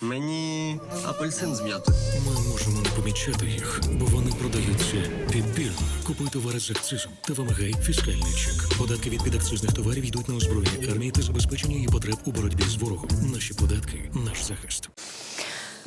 Мені апельсин з м'ятою. Ми можемо не помічати їх, бо вони продаються підбірно. Купуй товари з акцизом та вимагай фіскальний чек. Податки від підакцизних товарів йдуть на озброєння армії та забезпечення її потреб у боротьбі з ворогом. Наші податки наш захист.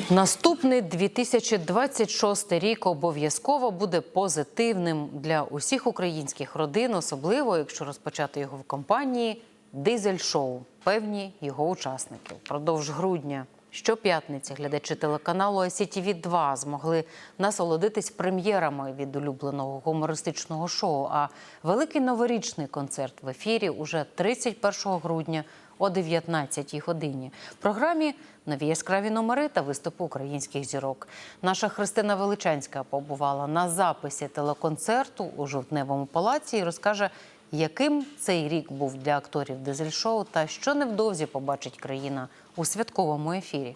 Наступний 2026 рік обов'язково буде позитивним для усіх українських родин, особливо якщо розпочати його в компанії Дизель-шоу. Певні його учасники впродовж грудня. Щоп'ятниці глядачі телеканалу ICTV 2 змогли насолодитись прем'єрами від улюбленого гумористичного шоу. А великий новорічний концерт в ефірі уже 31 грудня о 19 годині. В програмі нові яскраві номери та виступи українських зірок. Наша Христина Величанська побувала на записі телеконцерту у жовтневому палаці і розкаже, яким цей рік був для акторів дизель-шоу та що невдовзі побачить країна у святковому ефірі.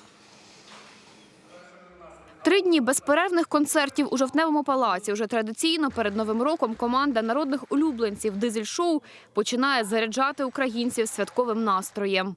Три дні безперервних концертів у жовтневому палаці. Уже традиційно перед новим роком команда народних улюбленців дизель-шоу починає заряджати українців святковим настроєм.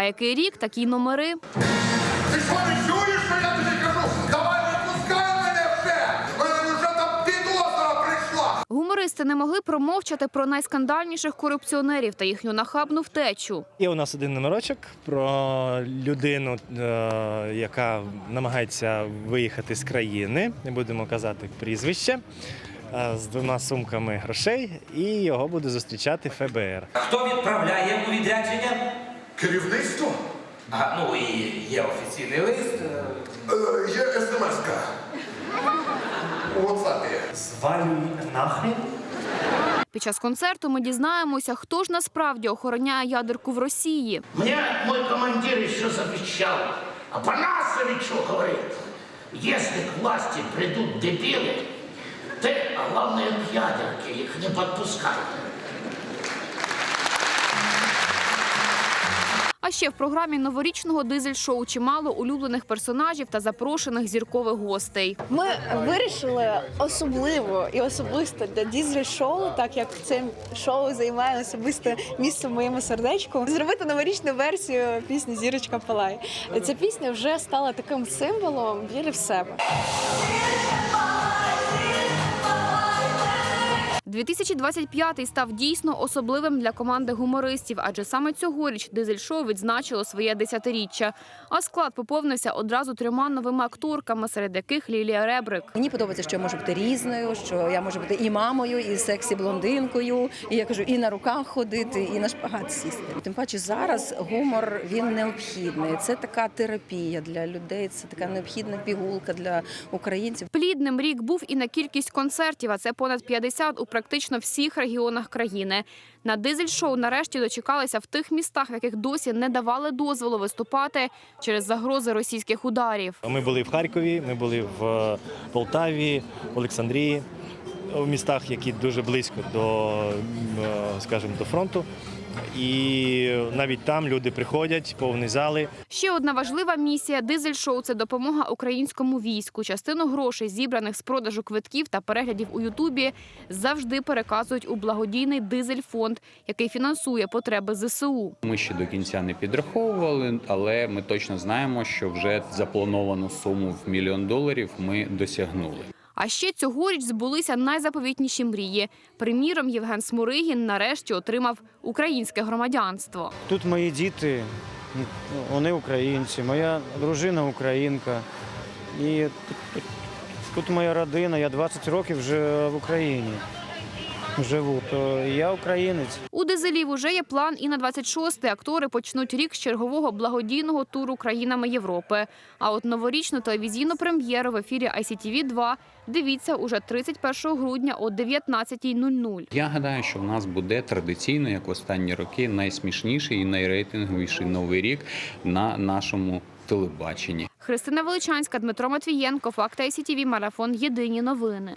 А який рік такі номери? Ти що не чуєш, що я тобі кажу? Давай не пускай мене вже! Мене вже там підозра прийшла! Гумористи не могли промовчати про найскандальніших корупціонерів та їхню нахабну втечу. Є у нас один номерочок про людину, е, яка намагається виїхати з країни. Не будемо казати прізвище. е, З двома сумками грошей, і його буде зустрічати ФБР. Хто відправляє у відрядження? Керівництво? А, ну і є офіційний лист. е, Е, є смс-ка. У WhatsApp. Звалюй нахрен. Під час концерту ми дізнаємося, хто ж насправді охороняє ядерку в Росії. Мне мой командир еще завещал, Апанасовичу говорит, если к власти придут дебилы, ты, а главное, к ядерке их не подпускай. Ще в програмі новорічного дизель-шоу чимало улюблених персонажів та запрошених зіркових гостей. Ми вирішили особливо і особисто для дізель шоу, так як це шоу займає особисте місце в моєму сердечку, зробити новорічну версію пісні Зірочка Палай. Ця пісня вже стала таким символом віри в себе. 2025 став дійсно особливим для команди гумористів, адже саме цьогоріч дизель-шоу відзначило своє десятиріччя. А склад поповнився одразу трьома новими акторками, серед яких Лілія Ребрик. Мені подобається, що я можу бути різною, що я можу бути і мамою, і сексі блондинкою, і я кажу, і на руках ходити, і на шпагат сісти. Тим паче зараз гумор він необхідний. Це така терапія для людей. Це така необхідна пігулка для українців. Плідним рік був і на кількість концертів, а це понад 50 у практично всіх регіонах країни. На дизель-шоу нарешті дочекалися в тих містах, в яких досі не давали дозволу виступати через загрози російських ударів. Ми були в Харкові, ми були в Полтаві, Полтаві, Олександрії, у містах, які дуже близько до, е, скажімо, до фронту. І навіть там люди приходять, повні зали. Ще одна важлива місія дизель-шоу – це допомога українському війську. Частину грошей, зібраних з продажу квитків та переглядів у Ютубі, завжди переказують у благодійний дизель-фонд, який фінансує потреби ЗСУ. Ми ще до кінця не підраховували, але ми точно знаємо, що вже заплановану суму в мільйон доларів ми досягнули. А ще цьогоріч збулися найзаповітніші мрії. Приміром, Євген Смуригін нарешті отримав українське громадянство. Тут мої діти, ну, вони українці, моя дружина українка. І тут, моя родина, я 20 років вже в Україні живу, то я українець. У дизелів уже є план і на 26-й актори почнуть рік з чергового благодійного туру країнами Європи. А от новорічну телевізійну прем'єру в ефірі ICTV 2 дивіться уже 31 грудня о 19.00. Я гадаю, що в нас буде традиційно, як в останні роки, найсмішніший і найрейтинговіший новий рік на нашому телебаченні. Христина Величанська, Дмитро Матвієнко, Факти ICTV, Марафон. Єдині новини.